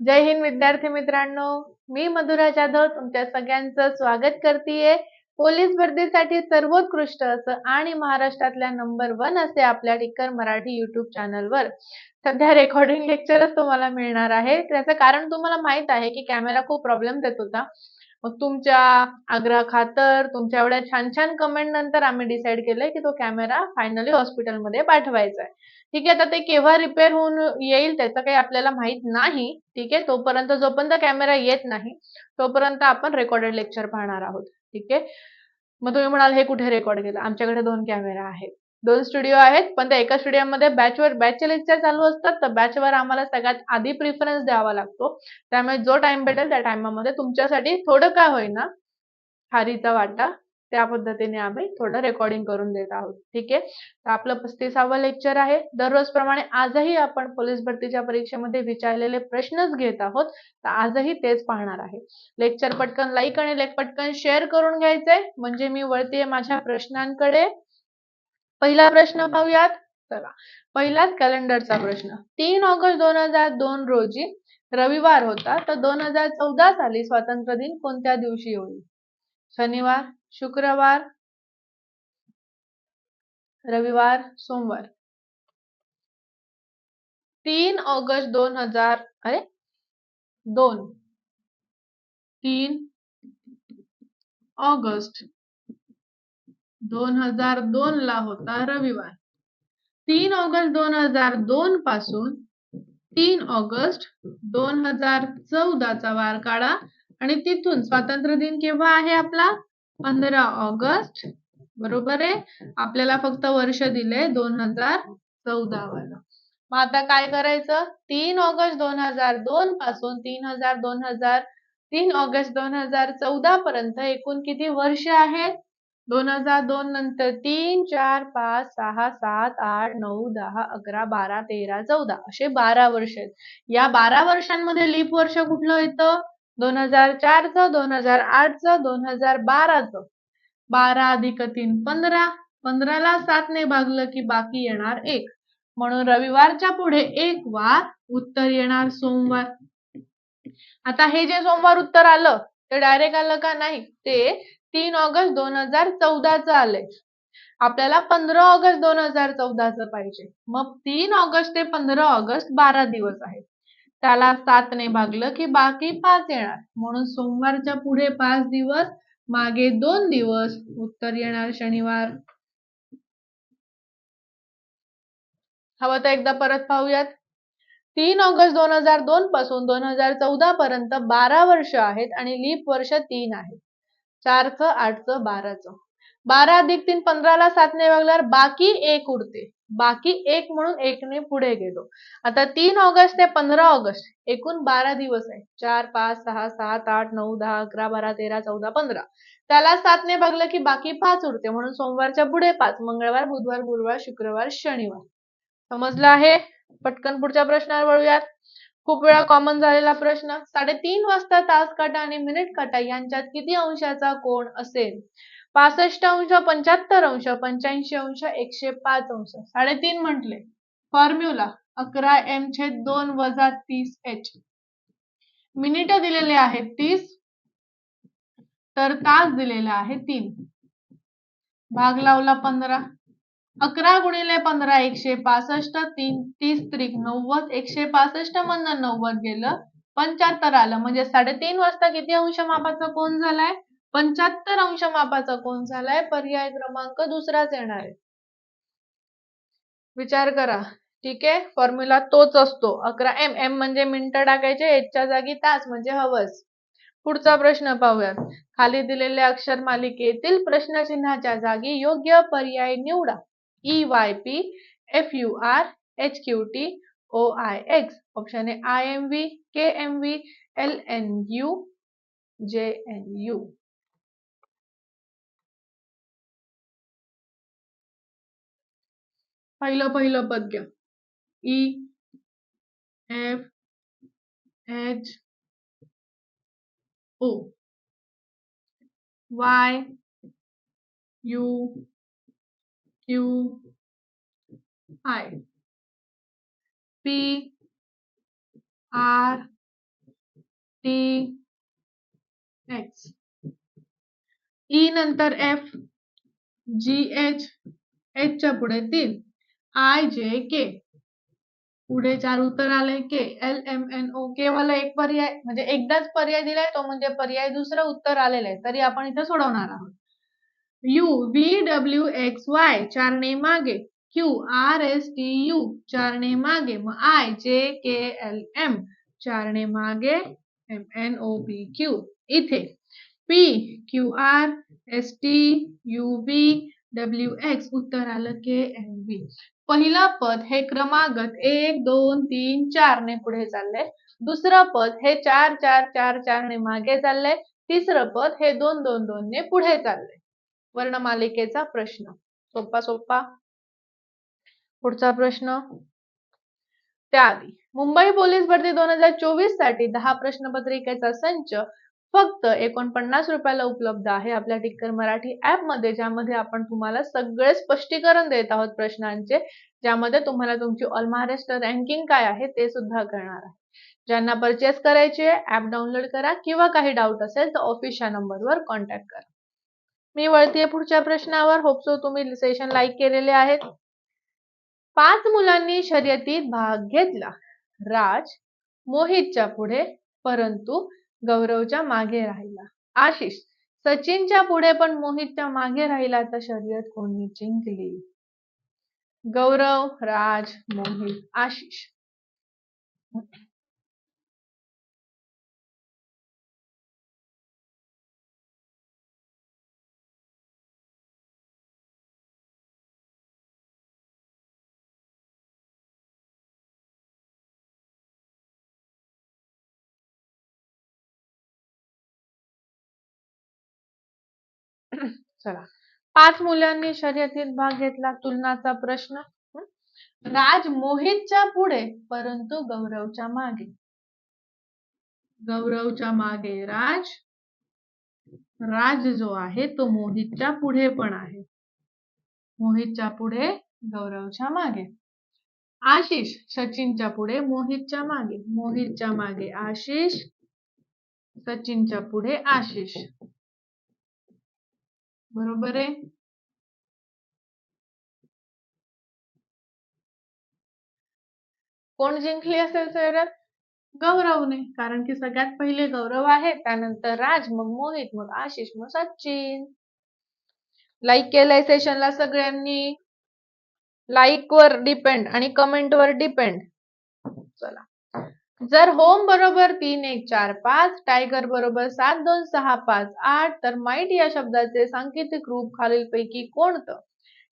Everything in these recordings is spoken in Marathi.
जय हिंद विद्यार्थी मित्रांनो मी मधुरा जाधव तुमच्या सगळ्यांचं स्वागत करतेय. पोलीस भरतीसाठी सर्वोत्कृष्ट असं आणि महाराष्ट्रातल्या नंबर वन असे आपल्या टिक्कर मराठी युट्यूब चॅनलवर सध्या रेकॉर्डिंग लेक्चरच तुम्हाला मिळणार आहे. त्याचं कारण तुम्हाला माहीत आहे की कॅमेरा खूप प्रॉब्लेम देत होता. मग तुमच्या आग्रह खातर तुमच्या एवढ्या छान छान कमेंट नंतर आम्ही डिसाईड केलंय की तो कॅमेरा फायनली हॉस्पिटलमध्ये पाठवायचा आहे ठीक आहे आता ते केव्हा रिपेअर होऊन येईल त्याचं काही आपल्याला माहीत नाही. ठीक आहे तोपर्यंत जोपर्यंत कॅमेरा येत नाही तोपर्यंत आपण रेकॉर्डेड लेक्चर पाहणार आहोत. ठीक आहे? मग तुम्ही म्हणाल हे कुठे रेकॉर्ड केलं? आमच्याकडे दोन कॅमेरा आहेत. दोन स्टुडिओ आहेत पण त्या एका स्टुडिओमध्ये बॅचवर बॅचचे लेक्चर चालू असतात तर बॅचवर आम्हाला सगळ्यात आधी प्रिफरन्स द्यावा लागतो. त्यामुळे जो टाइम भेटेल त्या टायमामध्ये तुमच्यासाठी थोडं काय होईना हारीचा वाटा त्या पद्धतीने आम्ही थोडं रेकॉर्डिंग करून देत आहोत. ठीक आहे? तर आपलं पस्तीसावं लेक्चर आहे. दररोज प्रमाणे आजही आपण पोलीस भरतीच्या परीक्षेमध्ये विचारलेले प्रश्नच घेत आहोत. तर आजही तेच पाहणार आहे. लेक्चर पटकन लाईक आणि पटकन शेअर करून घ्यायचंय. म्हणजे मी वळतीये माझ्या प्रश्नांकडे. पहिला प्रश्न पाहूयात. चला. पहिलाच कॅलेंडरचा प्रश्न. तीन ऑगस्ट दोन हजार दोन रोजी रविवार होता. तर दोन हजार चौदा साली स्वातंत्र्य दिन कोणत्या दिवशी होईल? शनिवार शुक्रवार रविवार सोमवार. तीन ऑगस्ट दोन हजार अरे दोन. तीन ऑगस्ट दोन हजार दोन ला होता रविवार. तीन ऑगस्ट दोन हजार दोन पासून तीन ऑगस्ट दोन हजार चौदाचा वार काढा आणि तिथून स्वातंत्र्य दिन केव्हा आहे आपला? पंधरा ऑगस्ट बरोबर आहे? आपल्याला फक्त वर्ष दिले दोन हजार चौदा वाला मग आता काय करायचं? तीन ऑगस्ट दोन हजार दोन पासून तीन हजार दोन हजार तीन ऑगस्ट दोन हजार चौदा पर्यंत एकूण किती वर्ष आहेत? दोन हजार दोन नंतर तीन चार पाच सहा सात आठ नऊ दहा अकरा बारा तेरा चौदा असे बारा वर्ष आहेत. या बारा वर्षांमध्ये लीप वर्ष कुठलं येतं? दोन हजार चारचं दोन हजार आठचं दोन हजार बाराचं. बारा अधिक तीन पंधरा. पंधराला सातने भागलं की बाकी येणार एक. म्हणून रविवारच्या पुढे एक वार उत्तर येणार सोमवार. आता हे जे सोमवार उत्तर आलं ते डायरेक्ट आलं का नाही? ते तीन ऑगस्ट दोन हजार चौदाचं आलंय. आपल्याला पंधरा ऑगस्ट दोन हजार चौदाचं पाहिजे. मग तीन ऑगस्ट ते पंधरा ऑगस्ट बारा दिवस आहेत. त्याला सातने भागलं की बाकी पाच येणार. म्हणून सोमवारच्या पुढे पाच दिवस मागे दोन दिवस उत्तर येणार शनिवार. हवं तर एकदा परत पाहूयात. तीन ऑगस्ट दोन हजार दोन पासून दोन हजार चौदा पर्यंत बारा वर्ष आहेत आणि लीप वर्ष तीन आहेत चारचं आठचं बाराचं. बारा अधिक तीन पंधराला सातने भागल्यावर बाकी एक उरते. बाकी एक म्हणून एकने पुढे गेलो. आता तीन ऑगस्ट ते पंधरा ऑगस्ट एकूण बारा दिवस आहे चार पाच सहा सात आठ नऊ दहा अकरा बारा तेरा चौदा पंधरा. त्याला सातने भागलं की बाकी पाच उरते. म्हणून सोमवारच्या पुढे पाच मंगळवार बुधवार गुरुवार शुक्रवार शनिवार. समजलं आहे? पटकन पुढच्या प्रश्नावर वळूयात. खूप वेळा कॉमन झालेला प्रश्न साडेतीन वाजता तास काटा आणि मिनिट काटा यांच्यात किती अंशाचा कोण असेल? पासष्ट अंश पंच्याहत्तर अंश पंच्याऐंशी अंश एकशे पाच अंश. साडेतीन म्हटले. फॉर्म्युला अकरा एम छेद दोन वजा तीस एच मिनिट दिलेले आहेत तीस तर तास दिलेला आहे तीन. भाग लावला पंधरा. अकरा गुणिले पंधरा एकशे पासष्ट तीन तीस त्रिक नव्वद एकशे पासष्ट मधनं नव्वद गेलं पंच्याहत्तर आलं. म्हणजे साडेतीन वाजता किती अंश मापाचा कोण झालाय? पंच्याहत्तर अंश मापाचा कोण झालाय? पर्याय क्रमांक दुसराच येणार आहे. विचार करा. ठीक? आहे फॉर्म्युला तोच असतो. अकरा एम एम म्हणजे मिनिटं टाकायचे एचच्या जागी तास म्हणजे हवस. पुढचा प्रश्न पाहूयात. खाली दिलेल्या अक्षर मालिकेतील प्रश्नचिन्हाच्या जागी योग्य पर्याय निवडा. E Y P F U R H Q T O I X option I M V K M V L N U J N U पहिलं पहिलं पद्य. E F H O. Y U Q I. P R T X E नंतर एफ जी एच एचच्या पुढे तीन. आय जे के पुढे चार उत्तर आले K L M N O वाला एक पर्याय म्हणजे एकदाच पर्याय दिलाय तो म्हणजे पर्याय दुसरं उत्तर आलेलं आहे. तरी आपण इथे सोडवणार आहोत. U V W X Y चारने मागे. Q R S T U चारने मागे. मग I J K L M चारने मागे. M N O P Q इथे. P Q R S T U B W X उत्तर आलं के एम बी पहिलं पद हे क्रमागत एक दोन तीन चार ने पुढे चाललंय. दुसरं पद हे चार चार चार चार ने मागे चाललंय. तिसरं पद हे दोन दोन दोन ने पुढे चाललंय. वर्णमालिकेचा प्रश्न. सोपा सोपा. पुढचा प्रश्न. त्याआधी मुंबई पोलीस भरती दोन हजार चोवीससाठी दहा प्रश्नपत्रिकेचा संच फक्त एकोणपन्नास रुपयाला उपलब्ध आहे आपल्या टिक्कर मराठी ऍपमध्ये ज्यामध्ये आपण तुम्हाला सगळे स्पष्टीकरण देत आहोत प्रश्नांचे ज्यामध्ये तुम्हाला तुमची ऑल महाराष्ट्र रँकिंग काय आहे ते सुद्धा करणार आहे. ज्यांना परचेस करायचे ऍप डाउनलोड करा किंवा काही डाऊट असेल तर ऑफिसच्या नंबरवर कॉन्टॅक्ट करा. मी वळतीये पुढच्या प्रश्नावर. होपसो तुम्ही सेशन लाईक केलेले आहेत. पाच मुलांनी शर्यतीत भाग घेतला. राज मोहितच्या पुढे परंतु गौरवच्या मागे राहिला. आशिष सचिनच्या पुढे पण मोहितच्या मागे राहिला तर शर्यत कोणी जिंकली? गौरव राज मोहित आशिष. चला. पाच मुलांनी शर्यतीत भाग घेतला तुलनाचा प्रश्न. राज मोहितच्या पुढे परंतु गौरवच्या मागे. गौरवच्या मागे. राज? राज जो आहे तो मोहितच्या पुढे पण आहे. मोहितच्या पुढे गौरवच्या मागे. आशिष सचिनच्या पुढे मोहितच्या मागे. मोहितच्या मागे आशिष सचिनच्या पुढे आशिष. बरोबर आहे. कोण जिंकली असेल शर्यत गौरवने कारण की सगळ्यात पहिले गौरव आहे त्यानंतर राज मग मोहित मग आशिष मग सचिन. लाईक केलंय सेशनला सगळ्यांनी. लाईक वर डिपेंड आणि कमेंट वर डिपेंड चला. जर होम बरोबर तीन एक चार पाच टायगर बरोबर सात दोन सहा पाच आठ तर माइट या शब्दाचे सांकेतिक रूप खालीलपैकी कोणतं?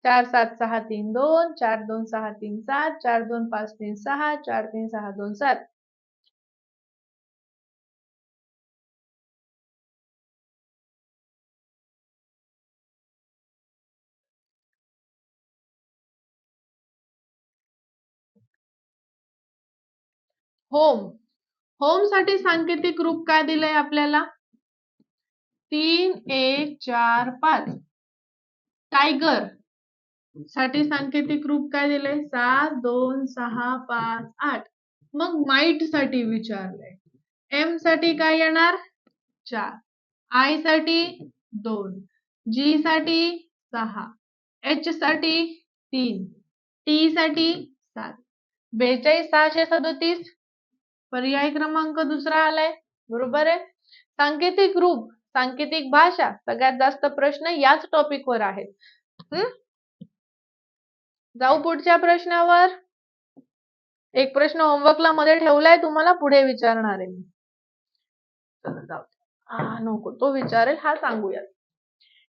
चार सात सहा तीन दोन चार दोन सहा तीन सात चार दोन पाच तीन सहा चार तीन सहा दोन सात. होम. होमसाठी सांकेतिक रूप काय दिलंय आपल्याला? तीन एक चार पाच. टायगर. साठी सांकेतिक रूप काय दिलंय? सात दोन सहा पाच आठ. मग माइटसाठी विचारलंय. एमसाठी काय येणार? चार. आयसाठी दोन. जी साठी सहा. एच साठी तीन. टी साठी सात. बेचाळीस सहाशे सदोतीस. पर्याय क्रमांक दुसरा आलाय. बरोबर आहे? सांकेतिक रूप सांकेतिक भाषा सगळ्यात जास्त प्रश्न याच टॉपिक वर आहेत. जाऊ पुढच्या प्रश्नावर. एक प्रश्न होमवर्कला मध्ये ठेवलाय तुम्हाला पुढे विचारणार आहे चला जाऊ नको तो विचारेल हा सांगूया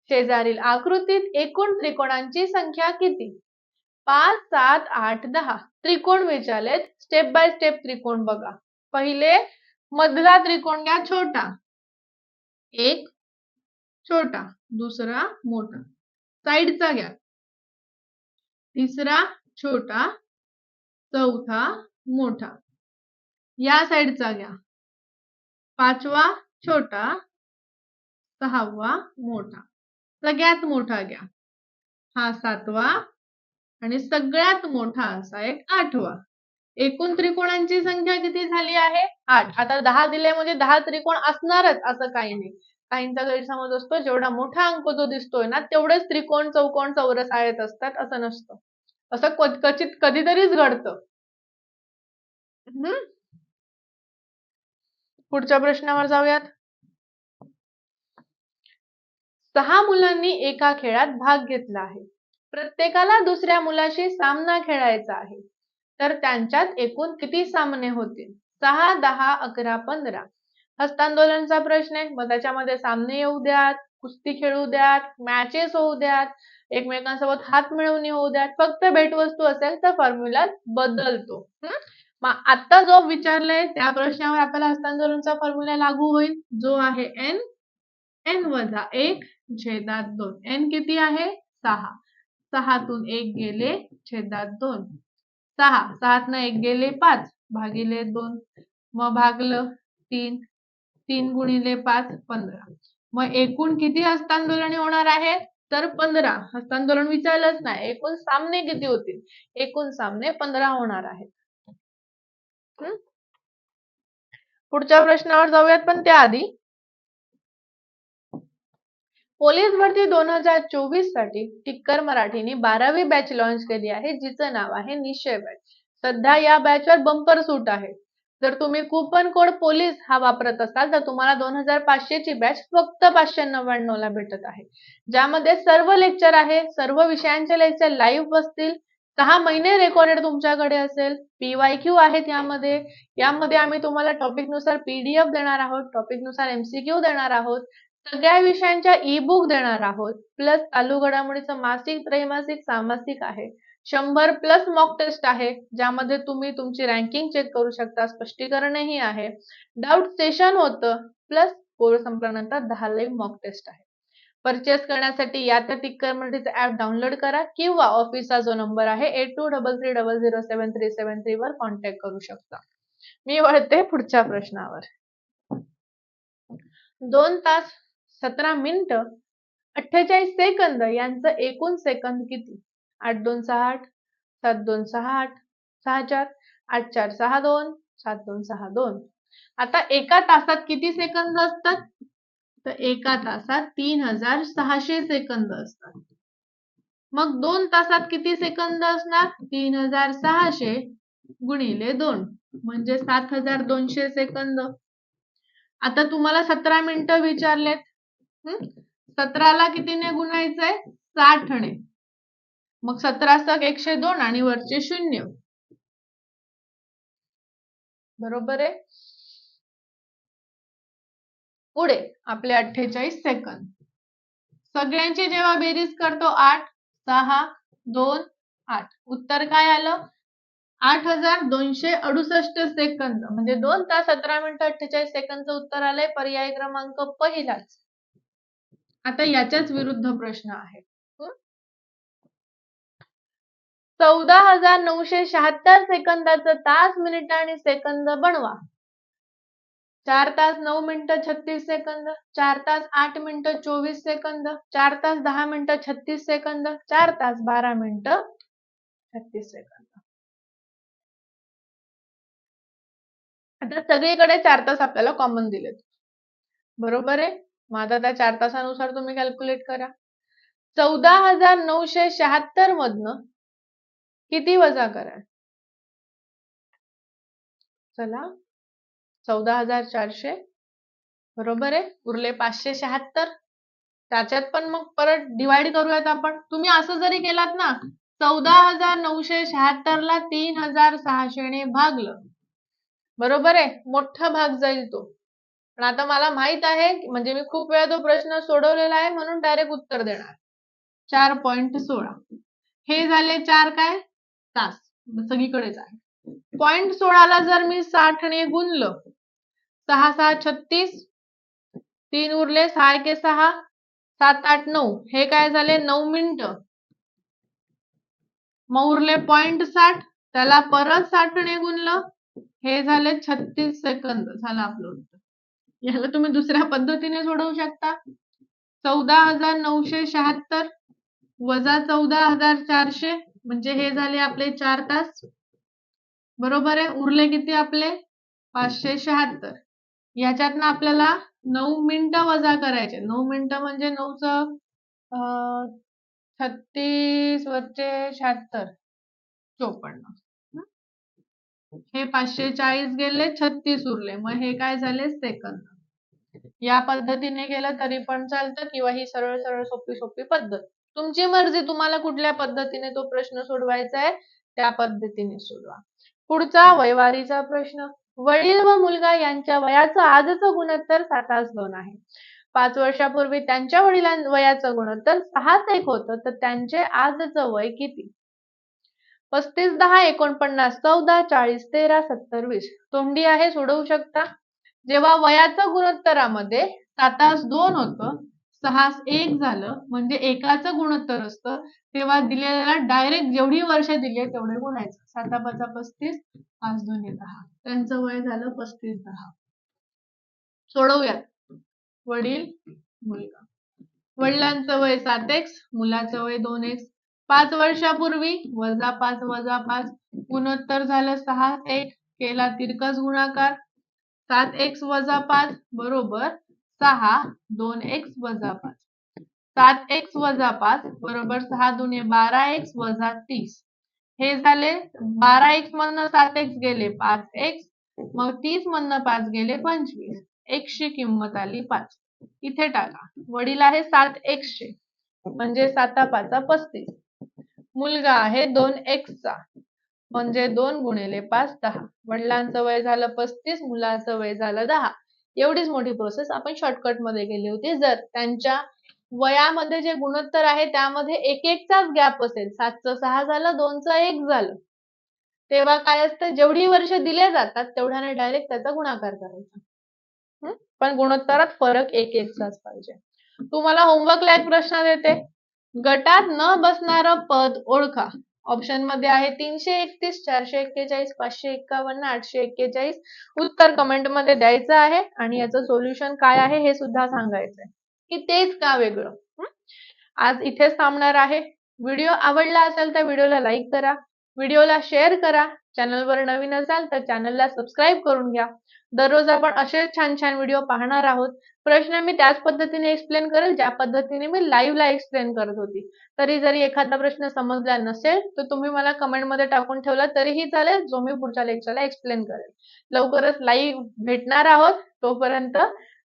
शेजारील आकृतीत एकूण त्रिकोणांची संख्या किती? पाच सात आठ दहा. त्रिकोण विचारलेत. स्टेप बाय स्टेप त्रिकोण बघा. पहिले मधला त्रिकोण घ्या छोटा. एक छोटा. दुसरा मोठा. साईडचा घ्या. तिसरा छोटा. चौथा मोठा. या साईडचा घ्या. पाचवा छोटा. सहावा मोठा. सगळ्यात मोठा घ्या. हा सातवा आणि सगळ्यात मोठा असा एक आठवा. एकूण त्रिकोणांची संख्या किती झाली आहे? आठ. आता दहा दिले म्हणजे दहा त्रिकोण असणारच असं काही नाही. काहींचा गैरसमज असतो जेवढा मोठा अंक जो दिसतोय ना तेवढेच त्रिकोण चौकोन चौरस आयत असतात असं नसतं. असं क्वचित कधीतरीच घडतं. हम्म? पुढच्या प्रश्नावर जाऊयात. सहा मुलांनी एका खेळात भाग घेतला आहे. प्रत्येकाला दुसऱ्या मुलाशी सामना खेळायचा आहे. तर त्यांच्यात एकूण किती सामने होतील? सहा दहा अकरा पंधरा. हस्तांदोलनचा प्रश्न आहे. मग त्याच्यामध्ये सामने येऊ द्यात कुस्ती खेळू द्यात मॅचेस होऊ द्यात एकमेकांसोबत हात मिळवणी होऊ द्यात. फक्त भेटवस्तू असेल तर फॉर्म्युला बदलतो. मग आता जो विचारलाय त्या प्रश्नावर आपल्याला हस्तांदोलनचा फॉर्म्युला लागू होईल. जो आहे एन एन वजा एक छेदात दोन. एन किती आहे? सहा. सहातून एक गेले छेदात दोन. सहा सहातनं एक गेले पाच भागिले दोन. मग भागलं तीन तीन गुणिले पाच पंधरा. मग एकूण किती हस्तांदोलने होणार आहेत? तर पंधरा. हस्तांदोलन विचारलंच नाही. एकूण सामने किती होतील? एकूण सामने पंधरा होणार आहेत. पुढच्या प्रश्नावर जाऊयात पण त्याआधी. पोलीस भरती दोन हजार चोवीससाठी टिक्कर मराठीने बारावी बॅच लॉन्च केली आहे जिचं नाव आहे निश्चय बॅच सध्या या बॅचवर बंपर सूट आहे. जर तुम्ही कुपन कोड पोलीस हा वापरत असाल तर तुम्हाला दोन हजार पाचशे ची बॅच फक्त पाचशे नव्याण्णव ला भेटत आहे. ज्यामध्ये सर्व लेक्चर आहे सर्व विषयांचे लेक्चर लाईव्ह बसतील. सहा महिने रेकॉर्डेड तुमच्याकडे असेल. पीवाय क्यू आहेत यामध्ये. यामध्ये आम्ही तुम्हाला टॉपिकनुसार पीडीएफ देणार आहोत टॉपिकनुसार एमसीक्यू देणार आहोत. सगळ्या विषयांच्या ई बुक देणार आहोत. प्लस चालू घडामोडीचं मासिक त्रैमासिक सामासिक आहे. शंभर प्लस मॉक टेस्ट आहे ज्यामध्ये तुम्ही तुमची रँकिंग चेक करू शकता. स्पष्टीकरणही आहे. डाऊट सेशन होतं. प्लस कोर्स संपल्यानंतर दहा लाईव्ह मॉक टेस्ट आहे. परचेस करण्यासाठी या त्या टिक्कर मराठीचं ऍप डाउनलोड करा किंवा ऑफिसचा जो नंबर आहे eight two double three double zero seven three seven three वर कॉन्टॅक्ट करू शकता. मी वळते पुढच्या प्रश्नावर. दोन तास सतरा मिनिट अठ्ठेचाळीस सेकंद यांचं एकूण सेकंद किती? आठ दोन सहा आठ सात दोन सहा आठ सहा चार आठ चार सहा दोन सात दोन सहा दोन. आता एका तासात किती सेकंद असतात? तर एका तासात तीन हजार सहाशे सेकंद असतात. मग दोन तासात किती सेकंद असणार? तीन हजार सहाशे गुणिले दोन म्हणजे सात हजार दोनशे सेकंद. आता तुम्हाला सतरा मिनिटं विचारलेत. सतराला कितीने गुणायचंय? साठने. मग सतरा सक एकशे दोन आणि वरचे शून्य. बरोबर आहे? पुढे आपले अठ्ठेचाळीस सेकंद. सगळ्यांची जेव्हा बेरीज करतो आठ सहा दोन आठ. उत्तर काय आलं? आठ हजार दोनशे अडुसष्ट सेकंद. म्हणजे दोन तास सतरा मिनिटं अठ्ठेचाळीस सेकंदचं उत्तर आलंय. पर्याय क्रमांक पहिलाच. आता याच्याच विरुद्ध प्रश्न आहे. चौदा हजार नऊशे शहात्तर सेकंदाचं तास मिनिट आणि सेकंद बनवा. चार तास नऊ मिनिटं छत्तीस सेकंद. चार तास आठ मिनिटं चोवीस सेकंद. चार तास दहा मिनिटं छत्तीस सेकंद. चार तास बारा मिनिटं छत्तीस सेकंद. आता सगळीकडे चार तास आपल्याला कॉमन दिलेत. बरोबर आहे? मग आता त्या चार तासानुसार तुम्ही कॅल्क्युलेट करा. चौदा हजार नऊशे शहात्तर मधनं किती वजा करा चला. चौदा हजार चारशे. बरोबर आहे? उरले पाचशे शहात्तर. त्याच्यात पण मग परत डिवाइड करूयात आपण. तुम्ही असं जरी केलात ना चौदा हजार नऊशे शहात्तर ला तीन हजार सहाशेने भागलं. बरोबर आहे? मोठा भाग जाईल तो. पण आता मला माहीत आहे म्हणजे मी खूप वेळा तो प्रश्न सोडवलेला आहे म्हणून डायरेक्ट उत्तर देणार. चार पॉइंट सोळा. हे झाले चार काय? तास. सगळीकडेच आहे. पॉइंट सोळाला जर मी साठने गुणलं सहा सहा छत्तीस तीन उरले सहा के सहा सात आठ नऊ. हे काय झाले? नऊ मिनिट. मग उरले पॉइंट साठ. त्याला परत साठने गुणलं. हे झाले छत्तीस सेकंद. झालं आपलं उत्तर याला तुम्ही दुसऱ्या पद्धतीने सोडवू शकता. चौदा हजार नऊशे शहात्तर वजा चौदा हजार चारशे म्हणजे हे झाले आपले चार तास. बरोबर आहे? उरले किती आपले? पाचशे शहात्तर. याच्यातनं आपल्याला नऊ मिनिटं वजा करायचे. नऊ मिनिटं म्हणजे नऊच छत्तीस वरचे शहात्तर. चोपन्न. हे पाचशे चाळीस गेले छत्तीस उरले. मग हे काय झाले? सेकंद. या पद्धतीने केलं तरी पण चालतं किंवा ही सरळ सरळ सोपी सोपी पद्धत. तुमची मर्जी तुम्हाला कुठल्या पद्धतीने तो प्रश्न सोडवायचा आहे त्या पद्धतीने सोडवा. पुढचा वैवारीचा प्रश्न. वडील व मुलगा यांच्या वयाचं आजचं गुणोत्तर सातास दोन आहे. पाच वर्षापूर्वी त्यांच्या वडिलां वयाचं गुणोत्तर सहाच एक होतं तर त्यांचे आजचं वय किती? पस्तीस दहा एकोणपन्नास चौदा चाळीस तेरा सत्तर वीस. तोंडी आहे सोडवू शकता? जेव्हा वयाचं गुणोत्तरामध्ये सातास दोन होतं सहास एक झालं म्हणजे एकाचं गुणोत्तर असतं तेव्हा दिलेल्या डायरेक्ट जेवढी वर्ष दिली तेवढे गुणायचं साता पाचा पस्तीस पाच दोन्ही दहा. त्यांचं वय झालं पस्तीस दहा. सोडवूयात वडील मुलगा. वडिलांचं वय सात एक्स मुलाचं वय दोन एक्स. पाच वर्षापूर्वी वजा पाच वजा पाच गुणोत्तर झालं सहा एक केला तिरकस गुणाकार. सात एक्स वजा पाच बरोबर सहा दोन एक्स वजा पाच. सात एक्स वजा पाच बरोबर सहा दुने बारा एक्स वजा तीस. हे झाले बारा एक्स मधनं सात एक्स गेले पाच एक्स मग तीस मधनं पाच गेले पंचवीस. एक्सची किंमत आली पाच. इथे टाका. वडील आहे सात एक्सचे म्हणजे साता पाचा पस्तीस. मुलगा आहे दोन एक्सचा म्हणजे दोन गुणिले पाच दहा. वडिलांचं वय झालं पस्तीस मुलाचं वय झालं दहा. एवढीच मोठी प्रोसेस आपण शॉर्टकटमध्ये केली होती. जर त्यांच्या वयामध्ये जे गुणोत्तर आहे त्यामध्ये एक एकचाच गॅप असेल. सातचं सहा झालं दोनचं एक झालं. तेव्हा काय असतं? जेवढी वर्ष दिले जातात तेवढ्याने डायरेक्ट त्याचा गुणाकार करायचा. पण गुणोत्तरात फरक एक एकचाच पाहिजे. तुम्हाला होमवर्कला एक प्रश्न देते. गटात न बसणारं पद ओळखा. ऑप्शनमध्ये आहे तीनशे एकतीस चारशे एक्केचाळीस पाचशे एक्कावन्न आठशे एक्केचाळीस. उत्तर कमेंटमध्ये द्यायचं आहे आणि याचं सोल्युशन काय आहे हे सुद्धा सांगायचंय. की तेच का वेगळं? आज इथेच थांबणार आहे. व्हिडिओ आवडला असेल तर व्हिडिओला लाईक करा. व्हिडिओला शेअर करा. चॅनलवर नवीन असाल तर चॅनलला सबस्क्राईब करून घ्या. दररोज आपण असे छान छान व्हिडिओ पाहणार आहोत. प्रश्न मी त्याच पद्धतीने एक्सप्लेन करेल ज्या पद्धतीने मी लाईव्हला एक्सप्लेन करत होती. तरी जरी एखादा प्रश्न समजला नसेल तर तुम्ही मला कमेंटमध्ये टाकून ठेवला तरीही चालेल जो मी पुढच्या लेक्चरला एक्सप्लेन करेल. लवकरच लाईव्ह भेटणार आहोत तोपर्यंत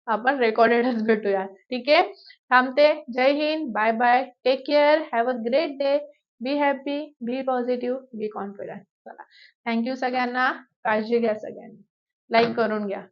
आपण रेकॉर्डेडच भेटूया. ठीक आहे? थांबते. जय Hind. Bye bye take care have a great day be happy be positive be confident चला. थँक्यू सगळ्यांना. काळजी घ्या सगळ्यांनी. लाईक करून घ्या.